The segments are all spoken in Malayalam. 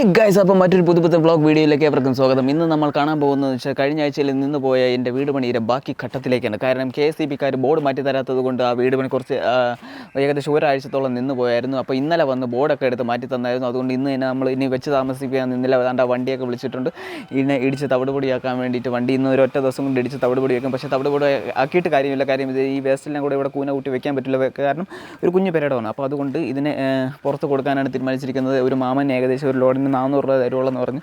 ഹേ ഗൈസ് അപ്പോൾ മറ്റൊരു പുതു പുതു വ്ളോഗ് വീഡിയോയിലേക്ക് അവർക്കും സ്വാഗതം. ഇന്ന് നമ്മൾ കാണാൻ പോകുന്നത് വെച്ചാൽ കഴിഞ്ഞ ആഴ്ചയിൽ നിന്ന് പോയ എന്റെ വീട് പണിയുടെ ബാക്കി ഘട്ടത്തിലേക്കാണ്. കാരണം കെ എസ് സി പിക്കാർ ബോർഡ് മാറ്റി തരാത്തത് കൊണ്ട് ആ വീട് പണി കുറച്ച് ഏകദേശം ഒരാഴ്ചത്തോളം നിന്ന് പോയായിരുന്നു. അപ്പോൾ ഇന്നലെ വന്ന് ബോർഡൊക്കെ എടുത്ത് മാറ്റി തന്നായിരുന്നു. അതുകൊണ്ട് ഇന്ന് തന്നെ നമ്മൾ ഇനി വെച്ച് താമസിക്കാൻ ഇന്നലെ ഏതാണ്ട് ആ വണ്ടിയൊക്കെ വിളിച്ചിട്ടുണ്ട്. ഇതിനെ ഇടിച്ച് തവിടുപൊടിയാക്കാൻ വേണ്ടിയിട്ട് വണ്ടി ഇന്ന് ഒരു ഒറ്റ ദിവസം കൊണ്ട് ഇടിച്ച് തവിടുപൊടി വെക്കും പക്ഷേ തവിടുപൊടി ആക്കിയിട്ട് കാര്യമില്ല. കാര്യം ഈ വേസ്റ്റിനെ കൂടെ ഇവിടെ കൂന കൂട്ടി വെക്കാൻ പറ്റില്ല. കാരണം ഒരു കുഞ്ഞു പെരടമാണ്. അപ്പോൾ അതുകൊണ്ട് ഇതിനെ പുറത്ത് കൊടുക്കാനാണ് തീരുമാനിച്ചിരിക്കുന്നത്. ഒരു മാമൻ ഏകദേശം ഒരു ലോഡിന് നാനൂറ് രൂപ തരുവുള്ളെന്ന് പറഞ്ഞ്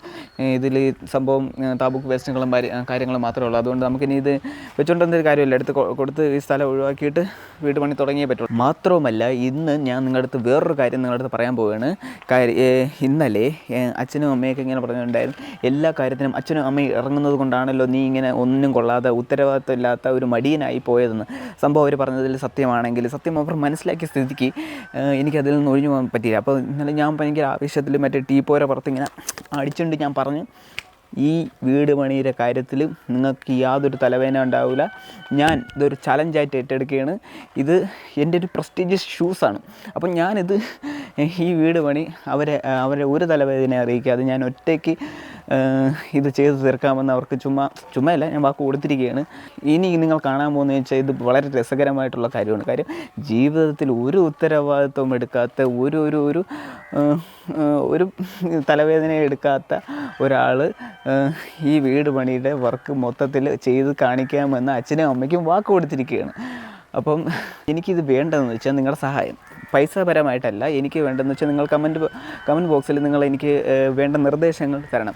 ഇതിൽ ഈ സംഭവം താബുക്ക് വേസ്റ്റുകളും കാര്യങ്ങളും മാത്രമേ ഉള്ളൂ. അതുകൊണ്ട് നമുക്കിനി ഇത് വെച്ചുകൊണ്ടൊന്നും കാര്യമില്ല. എടുത്ത് കൊടുത്ത് ഈ സ്ഥലം ഒഴിവാക്കിയിട്ട് വീട് പണി തുടങ്ങിയേ പറ്റുള്ളൂ. മാത്രവുമല്ല ഇന്ന് ഞാൻ നിങ്ങളുടെ അടുത്ത് വേറൊരു കാര്യം നിങ്ങളുടെ അടുത്ത് പറയാൻ പോവുകയാണ് ഇന്നലെ അച്ഛനും അമ്മയൊക്കെ ഇങ്ങനെ പറഞ്ഞിട്ടുണ്ടായിരുന്നു. എല്ലാ കാര്യത്തിനും അച്ഛനും അമ്മയും ഇറങ്ങുന്നത് കൊണ്ടാണല്ലോ നീ ഇങ്ങനെ ഒന്നും കൊള്ളാതെ ഉത്തരവാദിത്വം ഇല്ലാത്ത ഒരു മടിയനായി പോയതെന്ന്. സംഭവം അവർ പറഞ്ഞതിൽ സത്യമാണെങ്കിൽ സത്യം അവർ മനസ്സിലാക്കിയ സ്ഥിതിക്ക് എനിക്കതിൽ നിന്ന് ഒഴിഞ്ഞു പോകാൻ പറ്റിയില്ല. അപ്പോൾ ഇന്നലെ ഞാൻ ഭയങ്കര ആവേശത്തിൽ മറ്റേ ടീ പോര പുറത്ത് ഇങ്ങനെ അടിച്ചുകൊണ്ട് ഞാൻ പറഞ്ഞു. ഈ വീട് പണിയുടെ കാര്യത്തിൽ നിങ്ങൾക്ക് യാതൊരു തലവേദന ഉണ്ടാവില്ല ഞാൻ ഇതൊരു ചലഞ്ചായിട്ട് ഏറ്റെടുക്കുകയാണ്. ഇത് എന്റെ ഒരു പ്രസ്റ്റീജിയസ് ഷൂസാണ് അപ്പം ഞാനിത് ഈ വീട് പണി അവരെ അവരെ ഒരു തലവേദന അറിയിക്കാതെ ഞാൻ ഒറ്റയ്ക്ക് ഇത് ചെയ്ത് തീർക്കാമെന്ന് അവർക്ക് ചുമ്മാ ചുമ്മയല്ല ഞാൻ വാക്ക് കൊടുത്തിരിക്കുകയാണ്. ഇനി നിങ്ങൾ കാണാൻ പോകുന്ന വെച്ചാൽ ഇത് വളരെ രസകരമായിട്ടുള്ള കാര്യമാണ്. കാര്യം ജീവിതത്തിൽ ഒരു ഉത്തരവാദിത്വം എടുക്കാത്ത ഒരു ഒരു ഒരു ഒരു തലവേദന എടുക്കാത്ത ഒരാൾ ഈ വീട് പണിയുടെ വർക്ക് മൊത്തത്തിൽ ചെയ്ത് കാണിക്കാമെന്ന് അച്ഛനും അമ്മയ്ക്കും വാക്ക് കൊടുത്തിരിക്കുകയാണ്. അപ്പം എനിക്കിത് വേണ്ടതെന്ന് വെച്ചാൽ നിങ്ങളുടെ സഹായം. പൈസ പരമായിട്ടല്ല എനിക്ക് വേണ്ടതെന്ന് വെച്ചാൽ നിങ്ങൾ കമന്റ് കമന്റ് ബോക്സിൽ നിങ്ങൾ എനിക്ക് വേണ്ട നിർദ്ദേശങ്ങൾ തരണം.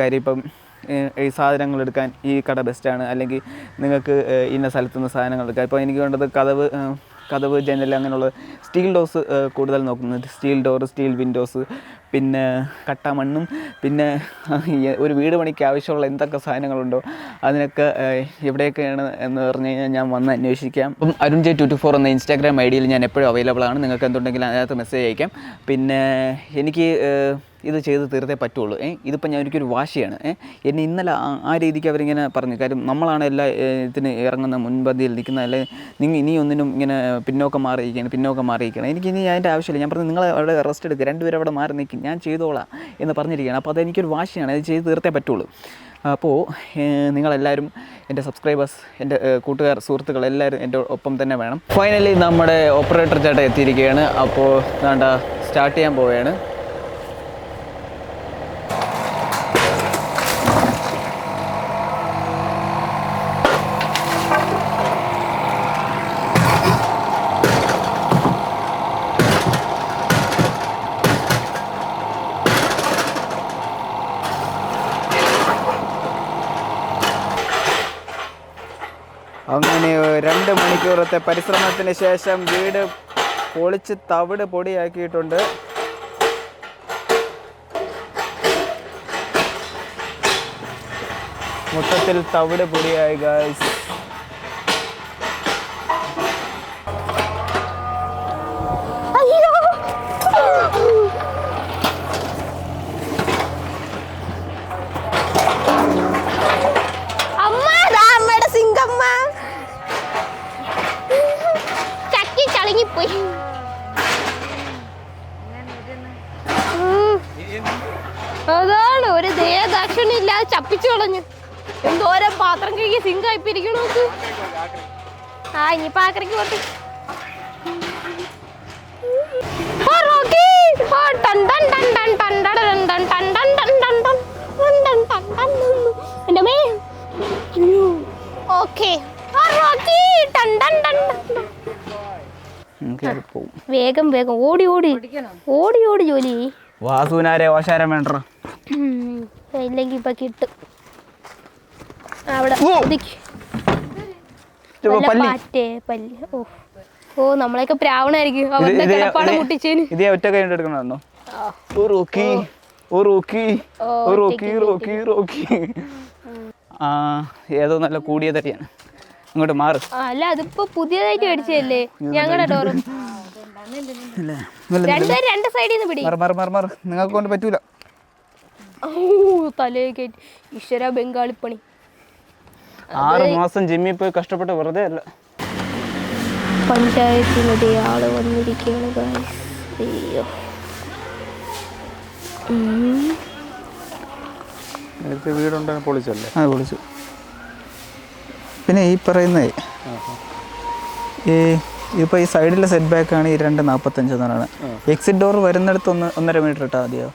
കാര്യം ഇപ്പം ഈ സാധനങ്ങൾ എടുക്കാൻ ഈ കട ബെസ്റ്റാണ് അല്ലെങ്കിൽ നിങ്ങൾക്ക് ഇന്ന സ്ഥലത്തു നിന്ന് സാധനങ്ങൾ എടുക്കാം ഇപ്പോൾ എനിക്ക് വേണ്ടത് കഥവ് കഥവ് ജനൽ അങ്ങനെയുള്ള സ്റ്റീൽ ഡോസ് കൂടുതൽ നോക്കുന്നത്. സ്റ്റീൽ ഡോർ സ്റ്റീൽ വിൻഡോസ് പിന്നെ കട്ട മണ്ണും പിന്നെ ഒരു വീട് പണിക്ക് ആവശ്യമുള്ള എന്തൊക്കെ സാധനങ്ങളുണ്ടോ അതിനൊക്കെ ഏഹ്, എവിടെയൊക്കെയാണ് എന്ന് പറഞ്ഞു കഴിഞ്ഞാൽ ഞാൻ വന്ന് അന്വേഷിക്കാം. അപ്പം Arun J two two four എന്ന ഇൻസ്റ്റാഗ്രാം ഐ ഡിയിൽ ഞാൻ എപ്പോഴും അവൈലബിൾ ആണ്. നിങ്ങൾക്ക് എന്തുണ്ടെങ്കിലും അതിനകത്ത് മെസ്സേജ് അയക്കാം. പിന്നെ എനിക്ക് ഇത് ചെയ്ത് തീർത്തേ പറ്റുള്ളൂ. ഏ ഇതിപ്പോൾ ഞാൻ എനിക്കൊരു വാശിയാണ്. ഏ എന്നെ ഇന്നലെ ആ- രീതിക്ക് അവരിങ്ങനെ പറഞ്ഞു. കാര്യം നമ്മളാണ് എല്ലാ ഏഹ്, ഇതിന് ഇറങ്ങുന്ന മുൻപന്തിയിൽ നിൽക്കുന്ന അല്ലെ നിങ്ങൾ ഇനി ഒന്നിനും ഇങ്ങനെ പിന്നോക്കം മാറിയിരിക്കുകയാണ് പിന്നോക്കം മാറിയിരിക്കണം എനിക്ക് ഇനി അതിന്റെ ആവശ്യമില്ല. ഞാൻ പറഞ്ഞു നിങ്ങൾ അവിടെ റെസ്റ്റ് എടുക്കുക രണ്ടുപേരും അവിടെ മാറി നിൽക്കും ഞാൻ ചെയ്തോളാം എന്ന് പറഞ്ഞിരിക്കുകയാണ്. അപ്പോൾ അതെനിക്കൊരു വാശിയാണ്. അത് ചെയ്ത് തീർത്തേ പറ്റുള്ളൂ. അപ്പോൾ നിങ്ങളെല്ലാവരും എന്റെ സബ്സ്ക്രൈബേഴ്സ് എന്റെ കൂട്ടുകാർ സുഹൃത്തുക്കൾ എല്ലാവരും എന്റെ ഒപ്പം തന്നെ വേണം. ഫൈനലി നമ്മുടെ ഓപ്പറേറ്റർ ചേട്ടൻ എത്തിയിരിക്കുകയാണ്. അപ്പോൾ വേണ്ട സ്റ്റാർട്ട് ചെയ്യാൻ പോവുകയാണ് അങ്ങനെ രണ്ട് മണിക്കൂറത്തെ പരിശ്രമത്തിന് ശേഷം വീട് പൊളിച്ച് തവിട് പൊടിയാക്കിയിട്ടുണ്ട്. മൊത്തത്തിൽ തവിട് പൊടിയായി ഗായ്സ് ചപ്പിച്ചു കളഞ്ഞു എന്തോരം പാത്രം കഴുകി സിങ്ക് ആയിപ്പിരിക്കണു നോക്ക് ആ ഇനിയിപ്പോ ആക്രയ്ക്ക് പോട്ടെ വേഗം വേഗം ഓടി ഓടി ഓടി ഓടി ജോലി വാസുനാരെ ഓശാരം വേണ്ട ഉം. ഇല്ലെങ്കി ഇപ്പൊ കിട്ടും. അവിടെ പാറ്റേ പല്ലി. ഓ. ഓ നമ്മളെയൊക്കെ പ്രാവണായിരിക്കും. അവന്റെ കിടപ്പാടം മുട്ടിച്ചേന്. ഇതേ ഒറ്റ കൈ എടുക്കണോ ഓ റോക്കി. ഓ. റോക്കി. ഓ, ഓ റോക്കി റോക്കി റോക്കി. ആ ഏതോ നല്ല കൂടിയ തടിയാണ്. ഇങ്ങോട്ട് മാറ്. അല്ല അതിപ്പോ പുതിയതായിട്ട് മേടിച്ചതല്ലേ? ഞങ്ങളുടെ ഡോറും. രണ്ടുപേരും രണ്ട് സൈഡിൽ നിന്ന് പിടി. മറ മറ മറ മറ. നിങ്ങൾക്ക് കൊണ്ട് പറ്റൂല. ഔ, തലേ കയറ്റി ഈശ്വര ബംഗാളിപ്പണി ആറ് മാസം ജിമ്മിൽ പോയി കഷ്ടപ്പെട്ട് വെറുതെ അല്ല. പഞ്ചായത്തിലൊരു ആൾ വന്നിരിക്കുകയാണ് guys. അയ്യോ. നേരത്തെ വീടുണ്ടാകുന്ന പൊളിച്ചല്ലേ? ആ പൊളിച്ചു. പിന്നെ ഈ പറയുന്ന ഈ ഇപ്പോൾ ഈ സൈഡിലെ സെറ്റ് ബാക്ക് ആണ് ഈ രണ്ട് നാൽപ്പത്തഞ്ച് എന്നാണ് എക്സിറ്റ് ഡോർ വരുന്നിടത്ത് ഒന്ന് ഒന്നര മീറ്റർ ഇട്ടാൽ മതിയോ?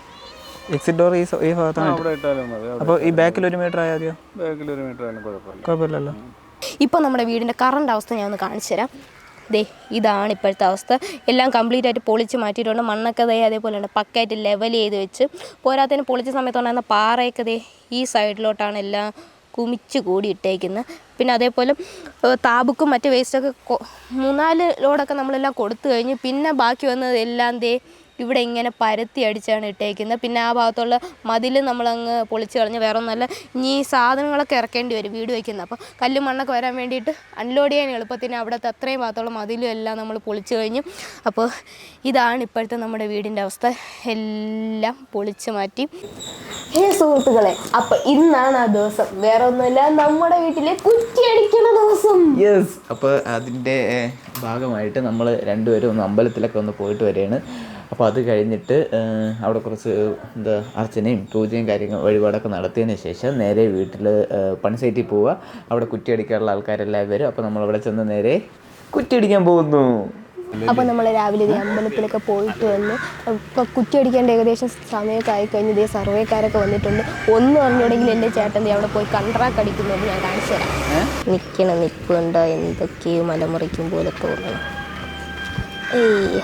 എക്സിറ്റ് ഡോർ ഈ സ- ഈ ഭാഗത്താണ്. അവിടെ ഇട്ടാലും മതി അപ്പോൾ ഈ ബാക്കിൽ ഒരു മീറ്റർ ആയാൽ മതിയോ? ബാക്കിൽ ഒരു മീറ്റർ ആയാലും കുഴപ്പമില്ല. കുഴപ്പമില്ലല്ലോ. ഇപ്പോൾ നമ്മുടെ വീടിന്റെ കറണ്ട് അവസ്ഥ ഞാൻ ഒന്ന് കാണിച്ചു തരാം. ദേ ഇതാണ് ഇപ്പോഴത്തെ അവസ്ഥ. എല്ലാം കംപ്ലീറ്റ് ആയിട്ട് പൊളിച്ച് മാറ്റിയിട്ടുണ്ട്. മണ്ണൊക്കെ ദേ അതേപോലെ ഉണ്ട് പക്കായിട്ട് ലെവൽ ചെയ്ത് വെച്ച്. പോരാത്തതിന് പൊളിച്ച സമയത്തുണ്ടായിരുന്ന പാറയൊക്കെ ദേ ഈ സൈഡിലോട്ടാണ് എല്ലാം കുമിച്ച് കൂടി ഇട്ടേക്കുന്നത് പിന്നെ അതേപോലെ ഏഹ്, താബുക്കും മറ്റ് വേസ്റ്റൊക്കെ മൂന്നാൽ ലോഡൊക്കെ നമ്മളെല്ലാം കൊടുത്തു കഴിഞ്ഞ്. പിന്നെ ബാക്കി വന്നത് എല്ലാം ദേ ഇവിടെ ഇങ്ങനെ പരത്തി അടിച്ചാണ് ഇട്ടേക്കുന്നത്. പിന്നെ ആ ഭാഗത്തുള്ള മതിൽ നമ്മളങ്ങ് പൊളിച്ച് കളഞ്ഞ് വേറെ ഒന്നല്ല ഇനി സാധനങ്ങളൊക്കെ ഇറക്കേണ്ടി വരും വീട് വയ്ക്കുന്നത് അപ്പോൾ കല്ലും മണ്ണൊക്കെ വരാൻ വേണ്ടിയിട്ട് അൺലോഡ് ചെയ്യാൻ എളുപ്പത്തിന് അവിടുത്തെ അത്രയും ഭാഗത്തുള്ള മതിലും എല്ലാം നമ്മൾ പൊളിച്ച് കഴിഞ്ഞു. അപ്പോൾ ഇതാണ് ഇപ്പോഴത്തെ നമ്മുടെ വീടിന്റെ അവസ്ഥ. എല്ലാം പൊളിച്ച് മാറ്റി. ഹേ സുഹൃത്തുക്കളെ അപ്പൊ ഇന്നാണ് ആ ദിവസം. വേറെ ഒന്നുമില്ല നമ്മുടെ വീട്ടിലെ കുറ്റി അടിക്കുന്ന ദിവസം. യെസ് അപ്പോൾ അതിന്റെ ഭാഗമായിട്ട് നമ്മൾ രണ്ടുപേരും ഒന്ന് അമ്പലത്തിലൊക്കെ ഒന്ന് പോയിട്ട് വരികയാണ്. അപ്പോൾ അത് കഴിഞ്ഞിട്ട് അവിടെ കുറച്ച് എന്താ അർച്ചനയും പൂജയും കാര്യങ്ങൾ വഴിപാടൊക്കെ നടത്തിയതിന് ശേഷം നേരെ വീട്ടിൽ പണി സൈറ്റിൽ പോവുക അവിടെ കുറ്റിയടിക്കാനുള്ള ആൾക്കാരെല്ലാം വരും. അപ്പോൾ നമ്മൾ അവിടെ ചെന്ന് നേരെ കുറ്റിയടിക്കാൻ പോകുന്നു. അപ്പോൾ നമ്മൾ രാവിലെ ഇതേ അമ്പലത്തിലൊക്കെ പോയിട്ട് വന്ന് ഇപ്പോൾ കുറ്റിയടിക്കേണ്ട ഏകദേശം സമയമൊക്കെ ആയിക്കഴിഞ്ഞ് ഇതേ സർവേക്കാരൊക്കെ വന്നിട്ടുണ്ട്. ഒന്നും അറിഞ്ഞുണ്ടെങ്കിൽ എന്റെ ചേട്ടൻ ദേ അവിടെ പോയി കൺട്രാക്ട് അടിക്കുന്നത് ഞാൻ കാണിച്ചു തരാം. നിൽക്കണ നിൽപ്പ് കണ്ടോ എന്തൊക്കെയോ മലമുറിക്കും പോലെ തോന്നണം ഏയ്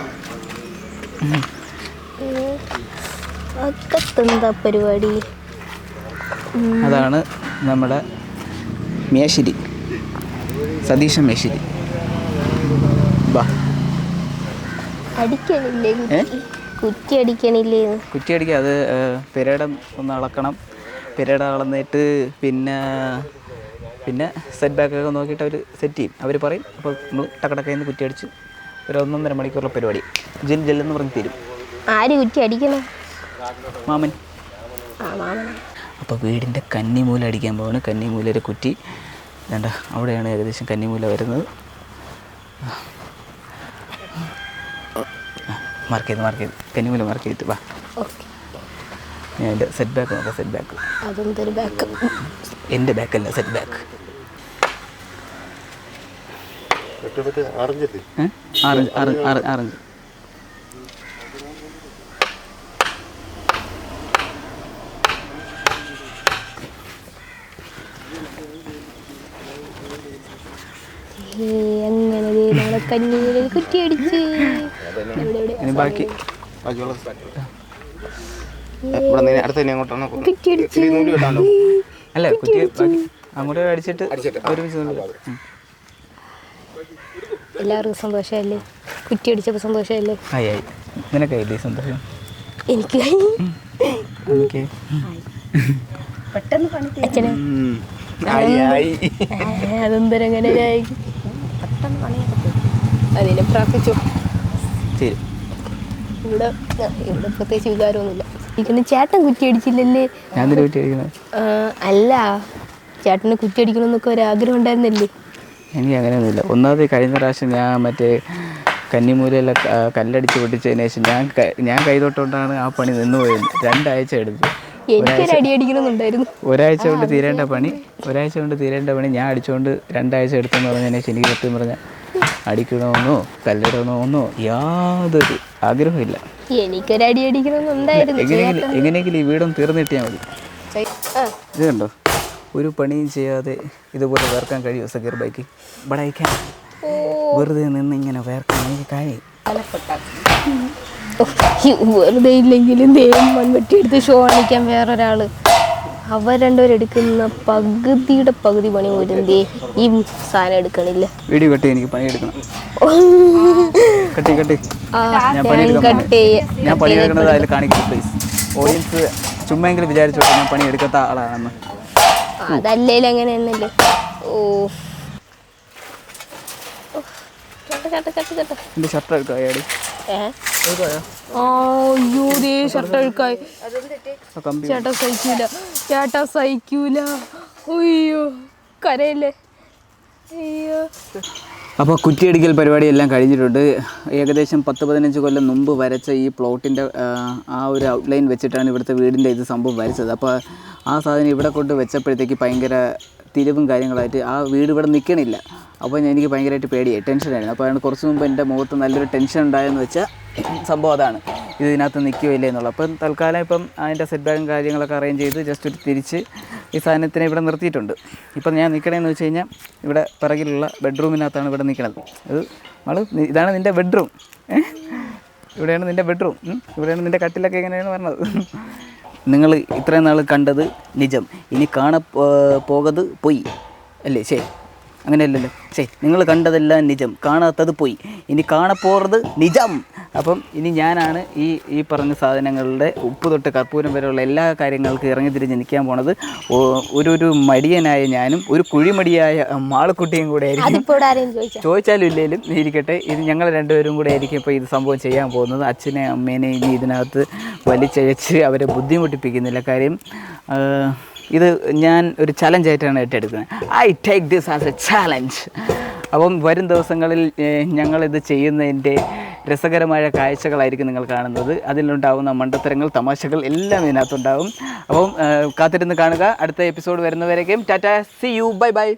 പരിപാടി? അതാണ് നമ്മുടെ മേശിരി. സതീശൻ മേശിരി. അടിക്കണില്ലേ? കുറ്റി? കുറ്റി കുറ്റിയടിക്കുക അത് പെരേടം ഒന്ന് അളക്കണം. പെരേട അളന്നിട്ട് പിന്നെ പിന്നെ സെറ്റ് ബാക്കൊക്കെ നോക്കിയിട്ട് അവർ സെറ്റ് ചെയ്യും. അവർ പറയും അപ്പോൾ നമ്മൾ ടക്കടക്കയിൽ കുറ്റിയടിച്ച് ഒരു ഒന്നൊന്നര മണിക്കൂറുള്ള പരിപാടി. ജെൽ ജെല്ലെന്ന് പറഞ്ഞ് തരും. ആര് കുറ്റി അടിക്കണം? മാമൻ. ആ മാമന. അപ്പോൾ വീടിന്റെ കന്നിമൂല അടിക്കാൻ പോവാണ്. കന്നിമൂലയുടെ കുറ്റി. വേണ്ട അവിടെയാണ് ഏകദേശം കന്നിമൂല വരുന്നത്. മാർക്ക് ചെയ്ത് മാർക്ക് ചെയ്ത്. കന്നിമൂല മാർക്ക് ചെയ്തിട്ട് വാ. ഓക്കെ. ഞാൻ എന്റെ സെറ്റ് ബാക്ക് നോക്കാം സെറ്റ് ബാക്ക് അതെന്തൊരു ബാക്ക് എന്റെ ബാക്കല്ല സെറ്റ് ബാക്ക് ആറഞ്ച് ആറഞ്ച് ആറ് ആറഞ്ച് അങ്ങനെ ദേ നമ്മളെ കഞ്ഞിയിൽ കുറ്റി അടിച്ച് ഇവിടെ ഇവിടെ. ഇനി ബാക്കി. കുറ്റി അടിച്ച് അല്ല കുറ്റി അങ്ങോട്ട് അടിച്ചിട്ട് ഒരുമിച്ച്. എല്ലാവർക്കും സന്തോഷമല്ലേ? കുറ്റി അടിച്ചപ്പോൾ സന്തോഷമല്ലേ? ആയി ആയി. നിനക്കായില്ലേ സന്തോഷം? എനിക്ക് ഓക്കെ. അച്ഛനെ. അതെന്തരം അങ്ങനെ പെട്ടെന്ന് പണിയൊക്കെ അതിനെ പ്രാർത്ഥിച്ചു. ശരി. ഇവിടെ ഇവിടെ പ്രത്യേകിച്ച് വികാരമൊന്നുമില്ല. ഇരിക്കുന്ന ചേട്ടൻ കുറ്റി അടിച്ചില്ലല്ലേ ഞാൻ എന്തിനാ കുറ്റി അടിക്കുന്നത് അല്ല. ചേട്ടന് കുറ്റി അടിക്കണമെന്നൊക്കെ ഒരു ആഗ്രഹം ഉണ്ടായിരുന്നല്ലേ? എനിക്ക് അങ്ങനെയൊന്നുമില്ല. ഒന്നാമത് കഴിഞ്ഞ പ്രാവശ്യം ഞാൻ മറ്റേ കന്നിമൂലയിലെ കല്ലടിച്ച് പൊട്ടിച്ചതിന് ശേഷം ഞാൻ ഞാൻ കൈതൊട്ടുകൊണ്ടാണ് ആ പണി നിന്ന് പോയത് രണ്ടാഴ്ച എടുത്തു. ഒരാഴ്ച കൊണ്ട് തീരേണ്ട പണി ഒരാഴ്ച കൊണ്ട് തീരേണ്ട പണി ഞാൻ അടിച്ചുകൊണ്ട് രണ്ടാഴ്ച എടുത്തെന്ന് പറഞ്ഞതിന് ശേഷം എനിക്ക് സത്യം പറഞ്ഞാൽ അടിക്കണമെന്നോ കല്ലിടണമെന്നോ യാതൊരു ആഗ്രഹമില്ല എനിക്കൊരു അടി അടിക്കണമെന്നുണ്ടായിരുന്നു എങ്ങനെയെങ്കിലും ഈ വീടും തീർന്നിട്ടിയാൽ മതി. ഇതുണ്ടോ ഇത് കണ്ടോ? ഒരു പണിയും ചെയ്യാതെ ഇതുപോലെ വേർക്കാൻ കഴിയുമോ സക്കീർ ബൈക്ക്? ബടയിക്കാൻ വെറുതെ നിന്ന് ഇങ്ങനെ വേർക്കാൻ എനിക്ക് കഴിയും. വെറുതെ ഇല്ലെങ്കിലും ദൈവം മൺവെട്ടി എടുത്ത് ഷോ കാണിക്കാൻ വേറൊരാൾ. അവർ രണ്ടുപേരും എടുക്കുന്ന പകുതിയുടെ പകുതി പണി പോലും ദേ ഈ സാധനം എടുക്കണില്ല. വീടി കട്ടി എനിക്ക് പണി എടുക്കണം. കട്ടി കട്ടി. ഞാൻ പണി ഞാൻ പണിയെടുക്കുന്നത് അതിൽ കാണിക്കുന്നു പ്ലീസ് ഓഡിയൻസ് ചുമ്മെങ്കിലും വിചാരിച്ചോട്ടെ ഞാൻ പണി എടുക്കാത്ത ആളാണെന്ന്. അതല്ലേലും അങ്ങനെ തന്നെയല്ലേ ഓ ഷർട്ട് ആ, അയ്യോ ദേ ഷർട്ട് അഴുക്കായി ചേട്ടാ സഹിക്കൂല. ചേട്ടാ സഹിക്കൂല. അയ്യോ കരയല്ലേ? അയ്യോ. അപ്പോൾ കുറ്റിയടിക്കൽ പരിപാടി എല്ലാം കഴിഞ്ഞിട്ടുണ്ട്. ഏകദേശം പത്ത് പതിനഞ്ച് കൊല്ലം മുമ്പ് വരച്ച ഈ പ്ലോട്ടിന്റെ ആ ഒരു ഔട്ട്ലൈൻ വെച്ചിട്ടാണ് ഇവിടുത്തെ വീടിന്റെ ഇത് സംഭവം വരച്ചത്. അപ്പോൾ ആ സാധനം ഇവിടെ കൊണ്ട് വെച്ചപ്പോഴത്തേക്ക് ഭയങ്കര തിരിവും കാര്യങ്ങളായിട്ട് ആ വീട് ഇവിടെ നിൽക്കണില്ല അപ്പോൾ എനിക്ക് ഭയങ്കരമായിട്ട് പേടിയായി ടെൻഷനായിരുന്നു അപ്പോൾ അതാണ് കുറച്ച് മുമ്പ് എന്റെ മുഖത്ത് നല്ലൊരു ടെൻഷൻ ഉണ്ടായെന്ന് വെച്ചാൽ സംഭവം അതാണ്. ഇത് ഇതിനകത്ത് നിൽക്കുകയില്ല എന്നുള്ളത്. അപ്പം തൽക്കാലം ഇപ്പം അതിന്റെ സെറ്റ് ബാഗും കാര്യങ്ങളൊക്കെ അറേഞ്ച് ചെയ്ത് ജസ്റ്റ് ഒരു തിരിച്ച് ഈ സാധനത്തിനെ ഇവിടെ നിർത്തിയിട്ടുണ്ട്. ഇപ്പം ഞാൻ നിൽക്കണേന്ന് വെച്ച് കഴിഞ്ഞാൽ ഇവിടെ പിറകിലുള്ള ബെഡ്റൂമിനകത്താണ് ഇവിടെ നിൽക്കുന്നത് അത് നമ്മൾ ഇതാണ് നിന്റെ ബെഡ്റൂം. ഇവിടെയാണ് നിന്റെ ബെഡ്റൂം. ഇവിടെയാണ് നിന്റെ കട്ടിലൊക്കെ എങ്ങനെയാണ് പറഞ്ഞത്? നിങ്ങൾ ഇത്രയും നാൾ കണ്ടത് നിജം. ഇനി കാണ പോകത് പോയി. അല്ലേ? ശരി. അങ്ങനെയല്ലല്ലോ. ശരി നിങ്ങൾ കണ്ടതെല്ലാം നിജം. കാണാത്തത് പോയി. ഇനി കാണപ്പോറത് നിജം. അപ്പം ഇനി ഞാനാണ് ഈ ഈ പറഞ്ഞ സാധനങ്ങളുടെ ഉപ്പ് തൊട്ട് കർപ്പൂരം വരെയുള്ള എല്ലാ കാര്യങ്ങൾക്കും ഇറങ്ങി തിരിഞ്ഞ് നിൽക്കാൻ പോണത്. ഒരു ഒരു മടിയനായ ഞാനും ഒരു കുഴിമടിയായ മാളക്കുട്ടിയും കൂടെ ആയിരിക്കും. ചോദിച്ചാലും ഇല്ലെങ്കിലും ഇരിക്കട്ടെ. ഇത് ഞങ്ങൾ രണ്ടുപേരും കൂടെ ആയിരിക്കും ഇപ്പോൾ ഇത് സംഭവം ചെയ്യാൻ പോകുന്നത്. അച്ഛനെ അമ്മേനെ ഇനി ഇതിനകത്ത് വലിച്ചഴച്ച് അവരെ ബുദ്ധിമുട്ടിപ്പിക്കുന്നില്ല. കാര്യം ഇത് ഞാൻ ഒരു ചലഞ്ചായിട്ടാണ് ഏറ്റെടുക്കുന്നത്. I take this as a challenge അപ്പം വരും ദിവസങ്ങളിൽ ഞങ്ങളിത് ചെയ്യുന്നതിന്റെ രസകരമായ കാഴ്ചകളായിരിക്കും നിങ്ങൾ കാണുന്നത്. അതിലുണ്ടാവുന്ന മണ്ടത്തരങ്ങൾ തമാശകൾ എല്ലാം ഇതിനകത്തുണ്ടാവും. അപ്പം കാത്തിരുന്ന് കാണുക. അടുത്ത episode വരുന്നവരേക്കും. Tata see you bye bye